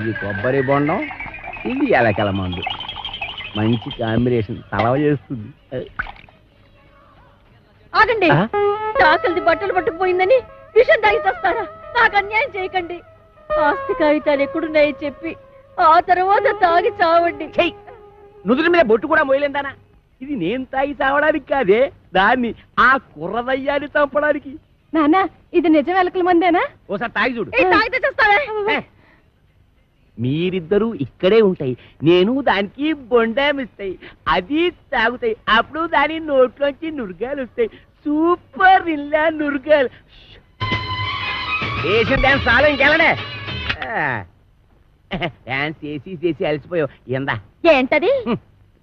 ఇది కొబ్బరి బొండం ఇది ఎలకల మందు. మంచి కాంబినేషన్ తలవ చేస్తుంది. ఆగండి. ఆ? చాకలిది బట్టలు పట్టుకుపోయిందని విషం తాగి చస్తారా నాకు అన్యాయం చేయకండి. ఆస్తి కాగితాలు ఎక్కడున్నాయో చెప్పి ఆ తర్వాత తాగి చావండి. నుదుటి మీద బొట్టు కూడా మోయలేందానా? ఇది నేను తాగి తాగడానికి కాదే దాన్ని ఆ కుర్రదయ్యాన్ని చంపడానికి. నాన్న ఇది నిజం ఎలకల మందేనా? ఓసారి తాగి చూడు. తాగితే చస్తావే. మీరిద్దరూ ఇక్కడే ఉంటాయి. నేను దానికి బొండామిస్తాయి అది తాగుతాయి. అప్పుడు దాని నోట్లోంచి నురగాలు వస్తాయి. సూపర్ ఇల్లా నురగాలు. వేసిన డ్యాన్స్ చాలా ఇంకెళ్ళడే డ్యాన్స్ చేసి చేసి అలసిపోయావు. ఎందా? ఏంటది?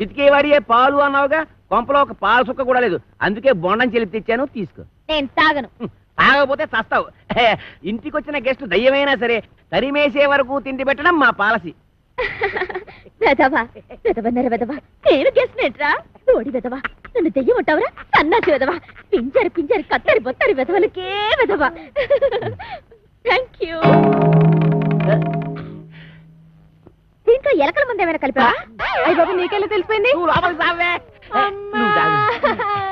పితికేవాడియే పాలు అన్నావుగా. కొంపలో ఒక పాలు సుక్క కూడా లేదు. అందుకే బొండం చెల్లి తెచ్చాను తీసుకో. నేను తాగను. తాగకపోతే చస్తావు. ఇంటికి వచ్చిన గెస్ట్ దయ్యమైనా సరే తరిమేసే వరకు తిండి పెట్టడం మా పాలసీ. వెదవా వెదవన్నర వెదవా నేను తోడి వెదవా నన్ను దెయ్యం ఉంటావురా సన్నాసి వెదవా పింజరి పింజరి కత్తరి బొత్తరి వెదవలకే వెదవా థ్యాంక్ యూ దీంట్లో ఎలకల మంది ఏమైనా కలిపా అయ్య బాబు నీకెలా తెలిసిపోయింది? నువ్వు తాగు.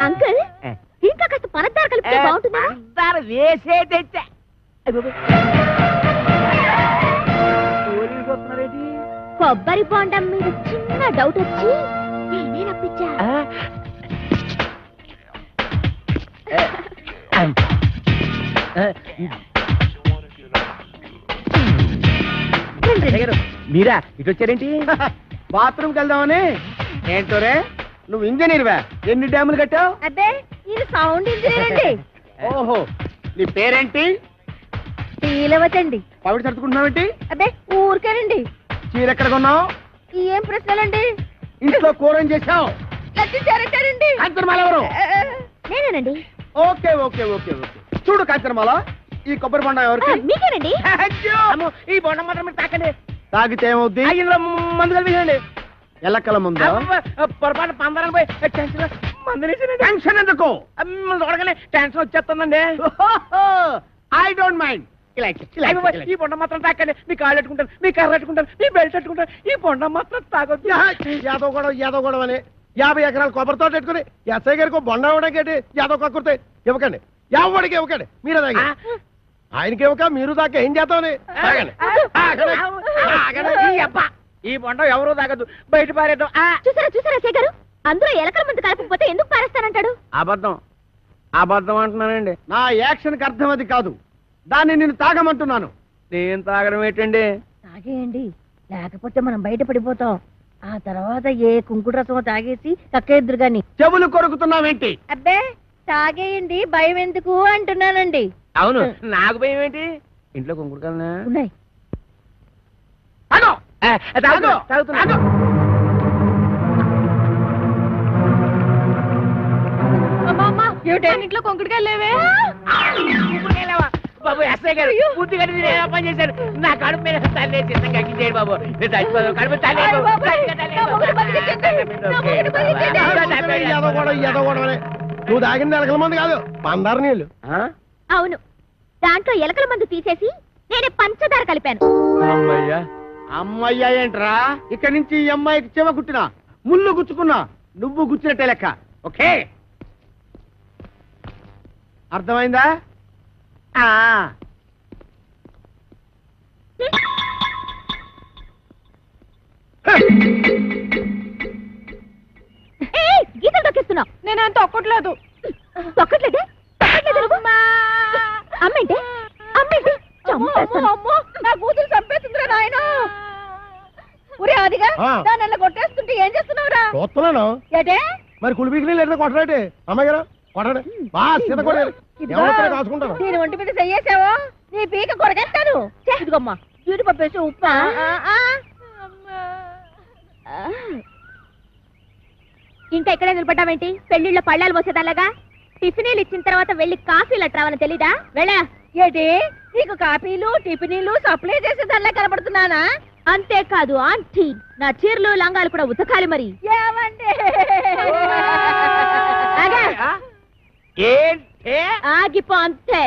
అంకుల్ ఏ. దీంట్లో కాస్త పనద్దారు కలిపితే బాగుంటుందా వేసే తెచ్చా? కొబ్బరి బొండం మీద చిన్న డౌట్ వచ్చి నేనే రప్పించా మీరా ఇటు వచ్చారేంటి? బాత్రూమ్కి వెళ్దామని. ఏంటోరే? నువ్వు ఇంజనీర్వా ఎన్ని డ్యాములు కట్టావు? అబ్బే ఇది సౌండ్ ఇంజనీర్ అండి. ఓహో నీ పేరేంటి? శీలవతండి పవిడి సర్దుకుంటున్నావేంటి అబ్బే ఊరికేనండి. చీర ఎక్కడ కొన్నావు? ఏం ప్రశ్నలండి? ఇంట్లో కూర ఏం చేసావు లచ్చించారంటారండి కాంచనమాల ఎవరు? నేనేనండి. Okay okay okay okay. చూడు కాంచనమాల ఈ కొబ్బరి బొండ ఎవరికి? మీకేనండి? అమ్మో, ఈ బొండం మాత్రం మీరు తాకండి. తాగితే ఏమవుద్ది? ఇందులో మందు కలిపేయండి ఎల్లక్కల ముందు పొరపాటు పందరాలు పోయి టెన్షన్ టెన్షన్ ఎందుకు? చూడగానే టెన్షన్ వచ్చేస్తుందండి. I don't mind. ఈ బొండం మాత్రం తాకండి. మీ కాళ్ళు పెట్టుకుంటారు మీ కర్ర పెట్టుకుంటారు మీ బెల్ట్ పెట్టుకుంటారు. ఈ బొండం మాత్రం తాగొద్దు. యాదవ్ గొడవ యాదవ్ గొడవ అని. యాభై ఎకరాల కొబ్బరితో పెట్టుకుని ఎస్ఐ గారికి బొండ ఇవ్వడానికి యాదవ్ కక్కుర్తే ఇవ్వకండి. ఎవరికి ఇవ్వకండి? మీరే తాగి ఆయనకి ఇవ్వక మీరు దాకా ఏం చేద్దామని తాగండి. ఈ బొండం ఎవరు తాగద్దు. బయట పారేద్దాం. ఆ! చూసారా చూసారా శేఖరు? అందులో ఎలకల మంది కలపకపోతే ఎందుకు పారేస్తానంటాడు? అబద్ధం. అబద్ధం అంటున్నానండి. నా యాక్షన్కి అర్థం అది కాదు. దాన్ని నేను తాగమంటున్నాను. నేను తాగడం ఏంటండి? తాగేయండి. లేకపోతే మనం బయట పడిపోతాం. ఆ తర్వాత ఏ కుంకుడు రసమో తాగేసి కక్కేద్దరు గాని. చెవులు కొరుకుతున్నావేంటి? అబ్బే తాగేయండి. భయం ఎందుకు అంటున్నానండి. అవును. నాకు భయం ఏంటి? ఇంట్లో కుంకుడుకల్నా ఉన్నాయి తాగు. తాగుతున్నా తాగు. తాగుతున్నా తాగు. ఇంట్లో కొంకుడుగా లేవే. కుంకుడుకాయలేవా? బాబు ఎస్ఐ గారు మీరు పని చేశారు నా కడుపు మీద తల్లి చిన్నగా ఎక్కించేయండి బాబు. నేను చచ్చిపోదాం. కడుపు తల్లి నువ్వు తాగిన నెలకల మంది కాదు పందారు నీళ్ళు. అవును. దాంట్లో ఎలకల మందు తీసేసి నేనే పంచదార కలిపాను. అమ్మయ్యా. అమ్మయ్యా ఏంట్రా ఇక్కడి నుంచి ఈ అమ్మాయికి చెవ కుట్టినా ముళ్ళు గుచ్చుకున్నా నువ్వు గుచ్చినట్టే లెక్క. ఓకే? అర్థమైందా? ఆ. ఏయ్, గీతలు తొక్కిస్తున్నావు. నేను అంత తొక్కట్లేదు? తొక్కట్లేదే నువ్వు? అమ్మేంటి అదిగా? అలా కొట్టేస్తుంటే ఏం చేస్తున్నావురా? మరి కొట్టరాటే? అమ్మాయి గారు కొట్టండి. బాగా సిద్ధ కొట్టారు ఇదిగో, ఎవరితో కాసుకుంటారు. దీని ఒంటి మీద చెయ్యేసావో? నీ పీక కొరగేస్తాను. ఛే, ఇదిగోమ్మా జీడిపప్పు వేసి ఉప్పా ఇంకా ఇక్కడే నిలబడ్డావేంటి? పెళ్ళిళ్ళ పళ్ళాలు పోసేదాలాగా టిఫినీలు ఇచ్చిన తర్వాత వెళ్ళి కాఫీలు అట్రావని తెలీదా? వెళ్ళా. ఏంటి? నీకు కాఫీలు టిఫినీలు సప్లై చేసేదానిలా కనబడుతున్నానా? అంతేకాదు ఆంటీ. నా చీరలు లంగాలు కూడా ఉతకాలి మరి. ఆగా. ఏంటే? ఆగిపో అంతే.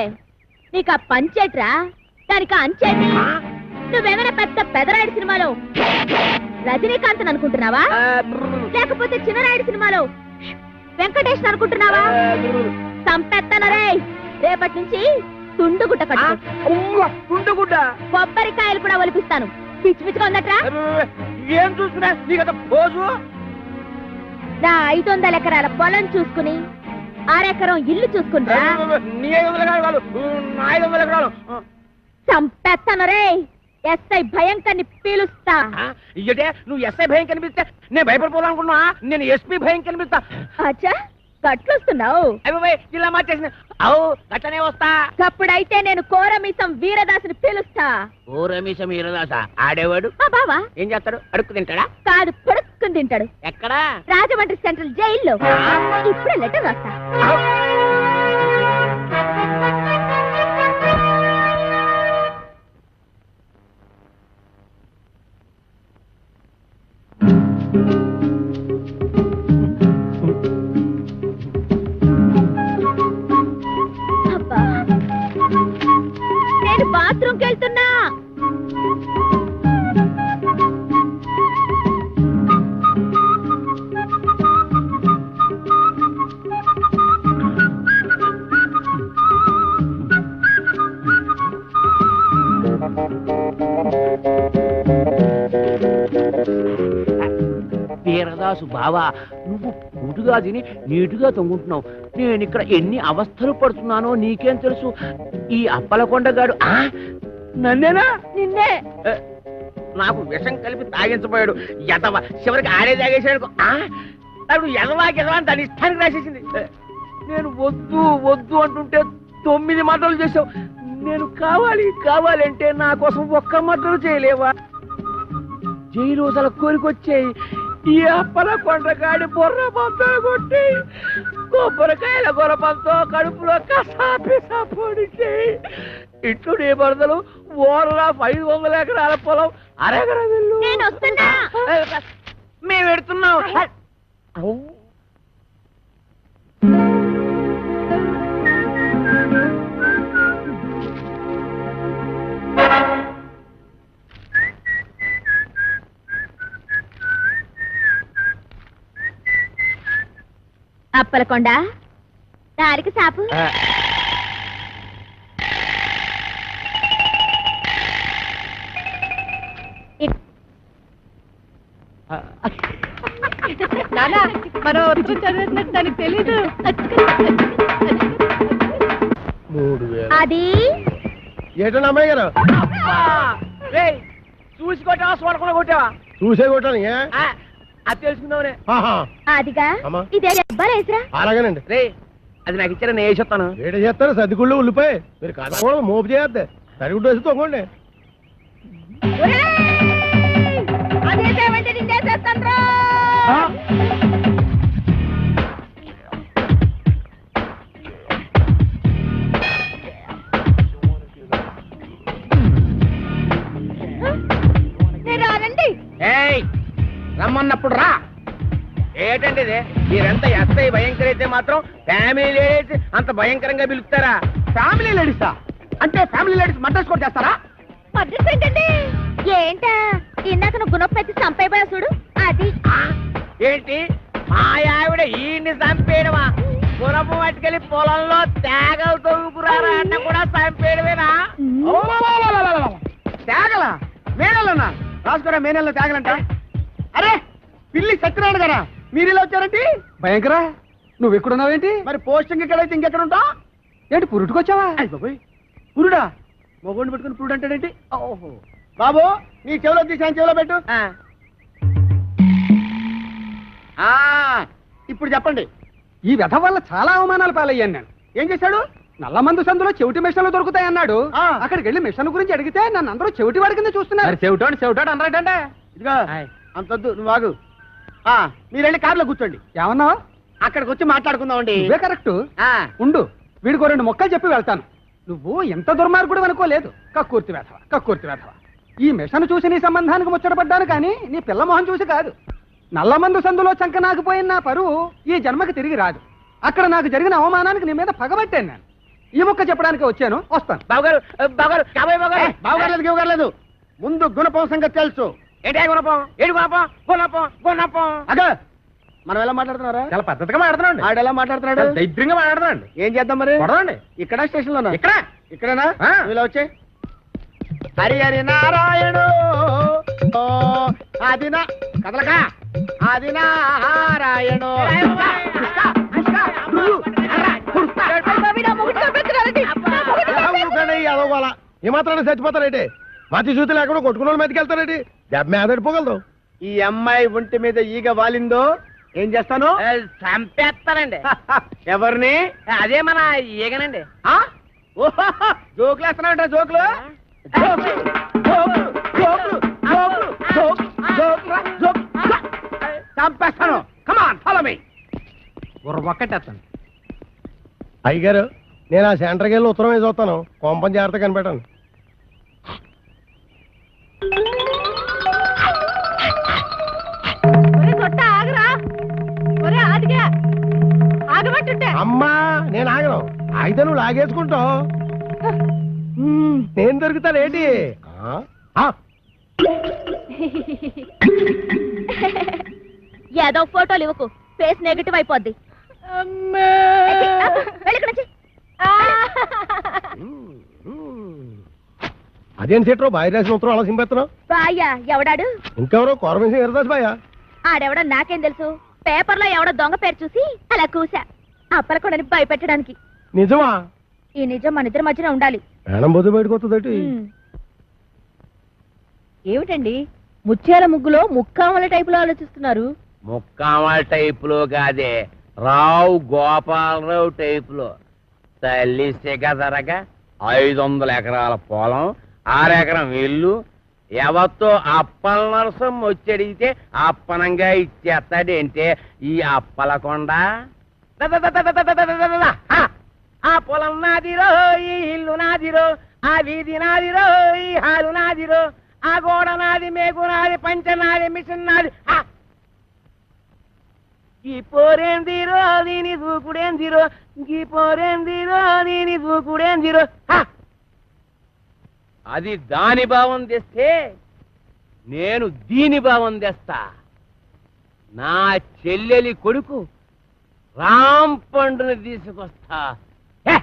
నీకు ఆ పంచేట్రా? దానికి అంచేది నువ్వేమైనా పెద్ద పెదరాయుడు సినిమాలో రజనీకాంత్ అనుకుంటున్నావా? లేకపోతే చిన్నరాయుడు సినిమాలో వెంకటేష్ అనుకుంటున్నావా? సంపెత్తనరే రేపటి నుంచి తుండుగుట్ట కట్టు గుడ్డ కొబ్బరికాయలు కూడా ఒలిపిస్తాను. పిచ్చి పిచ్చిగా ఉందట్రా? ఏం చూస్తున్నా? నీకంత పోజు? నా ఐదు వందల ఎకరాల పొలం చూసుకుని ఆరెకరం ఇల్లు చూసుకుంటా నీ ఐదు వందల ఎకరాలు కాదు. నా ఐదు వందల ఎకరాలు సంపెత్తనరే ఎస్ఐ భయంకర్ని పిలుస్తా. ఇయ్యటే నువ్వు ఎస్ఐ భయం కనిపిస్తే నేను భయపడిపోదానుకున్నా నేను ఎస్పీ భయం కనిపిస్తా. అచ్చా? గట్లొస్తున్నావు జిల్లా మార్చేసిన. అవు గట్టనే వస్తా. అప్పుడైతే నేను కోరమీసం వీరదాసుని పిలుస్తా. ఓ రమేష్ మీరదాస ఆడేవాడు బావా. ఏం చేస్తాడు? అడుక్కు తింటాడా? కాదు పడుక్కుని తింటాడు. ఎక్కడా? రాజమండ్రి సెంట్రల్ జైల్లో. ఇప్పుడే లెటర్ రాస్తా. అబ్బా. బాత్రూమ్కి వెళ్తున్నా. వీరదాసు బావా నువ్వు గుటుగా తిని నీటుగా తొంగుంటున్నావు. నేను ఇక్కడ ఎన్ని అవస్థలు పడుతున్నానో నీకేం తెలుసు? ఈ అప్పలకొండగాడు నన్నేనా? నిన్నే. నాకు విషం కలిపి తాగించబోయాడు. ఎదవ చివరికి ఆడే తాగేసాడు ఆ? నాకు ఎదవా ఎదవా అని దాని ఇష్టానికి రాసేసింది. నేను వద్దు వద్దు అంటుంటే తొమ్మిది మాటలు చేసావు నేను కావాలి కావాలంటే నా కోసం ఒక్క మాటలు చేయలేవా? జైలు అసలు కోరికొచ్చాయి. ఈ అప్పల కొండగాడి బొర్ర పంతో కొట్టి కొబ్బరికాయల గొరపంతో కడుపులో కసాపిసా పొడిచి ఇట్లు నీ బరదలు ఆఫ్ ఐదు వందల ఎకరాల పొలం అరెకర వెళ్ళు. మేము పెడుతున్నాం. అప్పలకొండ దారికి సాపు. నానా మనం రుచి చదివినట్టు దానికి తెలీదు. మూడు వేలు. అది? ఏటండి అమ్మాయి గారు? చూసి కొట్టావా కొట్టావా? చూసే కొట్టాను ఏ? అది తెలుసుకుందామనే. ఆహా, అదిగా? అమ్మా. ఇదే అలాగేనండి. రే అది నాకు ఇచ్చారా నేను వేసేస్తాను ఏట చేస్తారు సర్దిగుళ్ళు ఉల్లిపాయ. మీరు కథ కూడా మోపు చేయొద్దు. సరిగుడ్డు వేసి తొంగండి రమ్మన్నప్పుడు రా. ఏంటండి ఇది మీరంతా ఎస్ఐ భయంకర అయితే మాత్రం ఫ్యామిలీ లేడీస్ అంత భయంకరంగా పిలుస్తారా? ఫ్యామిలీ లేడీసా? అంటే ఫ్యామిలీ లేడీస్ మడ్రస్ కూడా చేస్తారా? అడ్రస్ ఏంటండి? ఏంటా? ఇందాక నువ్వు గుణపెత్తి చంపైపోయా చూడు. అది. ఆ? ఏంటి? మా ఆవిడ ఈయన్ని చంపేయడమా? గుణపు పట్టుకెళ్ళి పొలంలో తేగలు తొవ్వుకురారా అన్న కూడా చంపేయడమేనా? తేగల? మేనల్లనా? రాసుకోరా మేనల్లో తేగలంట? అరే పిల్లి సత్యనారాయణ గారా? మీరు ఇలా వచ్చారంటే భయంకరా నువ్వు ఎక్కడున్నావేంటి? మరి పోస్టింగ్ ఎక్కడైతే ఇంకెక్కడ ఉంటావు ఏంటి పురుటుకొచ్చావా పురుడా? మొగోడిని పెట్టుకుని పురుడు అంటాడేంటి? ఓహో. బాబు నీ చెవిలో తీసాను చెవిలో పెట్టు. ఆ, ఇప్పుడు చెప్పండి. ఈ వ్యధ వల్ల చాలా అవమానాలు పాలయ్యాను నేను. ఏం చేశాడు? నల్లమందు సందులో చెవిటి మిషన్లు దొరుకుతాయన్నాడు ఆ. అక్కడికి వెళ్ళి మిషన్ గురించి అడిగితే నన్ను అందరూ చెవిటి వాడి కింద చూస్తున్నారు. చెవిటోడు చెవిటోడు అనరాటంటే ఇదిగో. అంతొద్దు నువ్వు ఆగు. ఆ, మీరు వెళ్ళి కార్లో కూర్చోండి. ఏమన్నావు అక్కడికి వచ్చి మాట్లాడుకుందామండి. నువ్వే కరెక్ట్. ఉండు. వీడికో రెండు మొక్కలు చెప్పి వెళ్తాను. నువ్వు ఎంత దుర్మార్గుడు అనుకోలేదు. కక్కుర్తి వేధవ కక్కుర్తి వేధవ. ఈ మిషన్ చూసి నీ సంబంధానికి ముచ్చటపడ్డాను కానీ నీ పిల్ల మొహం చూసి కాదు. నల్లమందు సందులో చంకనాకపోయిన నా పరువు ఈ జన్మకి తిరిగి రాదు. అక్కడ నాకు జరిగిన అవమానానికి నీ మీద పగబట్టాను నేను. ఈ ముక్క చెప్పడానికి వచ్చాను. వస్తాను. బావగారు లేదు ముందు గుణపం సంగతి తెలుసు ఏంటి గుణపం ఏంటి గుణపం గుణపం గుణపం అగా మనం ఎలా మాట్లాడుతున్నారా చాలా పద్ధతిగా మాట్లాడుతున్నాండి ఆడు ఎలా మాట్లాడుతున్నాడు దైద్యంగా మాట్లాడుతున్నాండి ఏం చేద్దాం మరి కొడదండి ఇక్కడ స్టేషన్ లోనా ఇక్కడ ఇక్కడేనా ఇలా వచ్చే హరి హరి నారాయణు ఓ, అది నా కదలక అది నారాయణు ఏమాత్రాన్ని చచ్చిపోతారేంటి మతి చూతి లేకుండా కొట్టుకున్న వాళ్ళ మీదకి వెళ్తారేంటి? దెబ్బ మీద పడిపోగలదు ఈ అమ్మాయి ఒంటి మీద ఈగ వాలిందో ఏం చేస్తాను? చంపేస్తానండి ఎవరిని? అదే మన ఈగనండి. ఆ? ఓహో, జోకులు వేస్తున్నావుంటా జోకులు. చంపేస్తాను. కమాన్ ఫాలో మీ ఒక్కటేస్తాను. అయ్యగారు నేను ఆ సెంటర్కి వెళ్ళి ఉత్తరం వేసి వస్తాను. కోంపం జాగ్రత్త కనిపెట్టాను అమ్మా నేను ఆగను. అయితే నువ్వు లాగేసుకుంటావు నేను దొరుకుతానేంటి ఆ? ఆ, ఏదో ఫోటోలు ఇవ్వకు. ఫేస్ నెగటివ్ అయిపోద్ది. అమ్మా. ఏచి, ఆపు, వెళ్ళు ఇక్కడి నుంచి. మ్మ్, మ్మ్. అదేం సీట్రో? బాయ్ రాసిన ఉత్తరం అలా సింపెత్తున్నావు బాయ్యా ఎవడాడు? ఇంకెవరో? కోరమేసి ఎరదాస్ బాయా ఆడెవడో నాకేం తెలుసు? పేపర్లో ఎవడో దొంగ పేరు చూసి అలా కూసా. అప్పలకొండని భయపెట్టడానికి. నిజమా? ఈ నిజం మన ఇద్దరి మధ్యన ఉండాలి. ప్రాణం బొద్దు బయటకు ఉమ్. ఏమిటండి? ముత్యాల ముగ్గులో ముక్కామల టైపులో ఆలోచిస్తున్నారు. ముక్కామల టైపులో కాదే రావు గోపాలరావు టైపులో. తల్లి సిగదరగా ఐదు వందల ఎకరాల పొలం ఆరెకరం ఇల్లు ఎవతో అప్పల నరసం వచ్చడిగితే అప్పనంగా ఇచ్చేస్తాడంటే ఈ అప్పల కొండ ఆ పొలం నాదిరో ఈ ఇల్లు నాదిరో ఆ వీధి నాదిరో ఈ హాలు నాదిరో ఆ గోడ నాది మేకు నాది పంచ నాది మిషన్ నాది ఈ పోరేందిరో దీని దూకుడేందిరో ఈ పోరేందిరో దీని దూకుడేందిరో అది దాని భావం తెస్తే నేను దీని భావం తెస్తా. నా చెల్లెలి కొడుకు రామ్ పండుని తీసుకొస్తా. హే!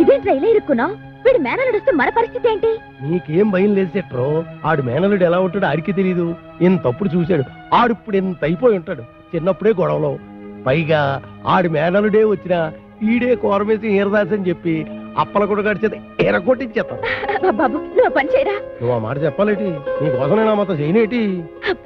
ఇదేంట్రా ఇలా ఇరుక్కున్నావు? వీడు మేన నడుస్తే మన పరిస్థితి ఏంటి? నీకేం భయం లేదు సెట్రో ఆడు మేనలుడు ఎలా ఉంటాడో ఆడికి తెలీదు. ఇంతప్పుడు చూశాడు. ఆడిప్పుడు ఇంత అయిపోయి ఉంటాడు. చిన్నప్పుడే గొడవలో. పైగా ఆడి మేనలుడే వచ్చినా ఈడే కోరమేసి ఈరదాస్ అని చెప్పి అప్పల కూడా గడిచేది ఎరగొట్టించేస్తాను బాబు నువ్వు పని చేయరా. నువ్వు ఆ మాట చెప్పాలేటి? నీకోసం నేను ఆ మాత్రం చేయనేటి?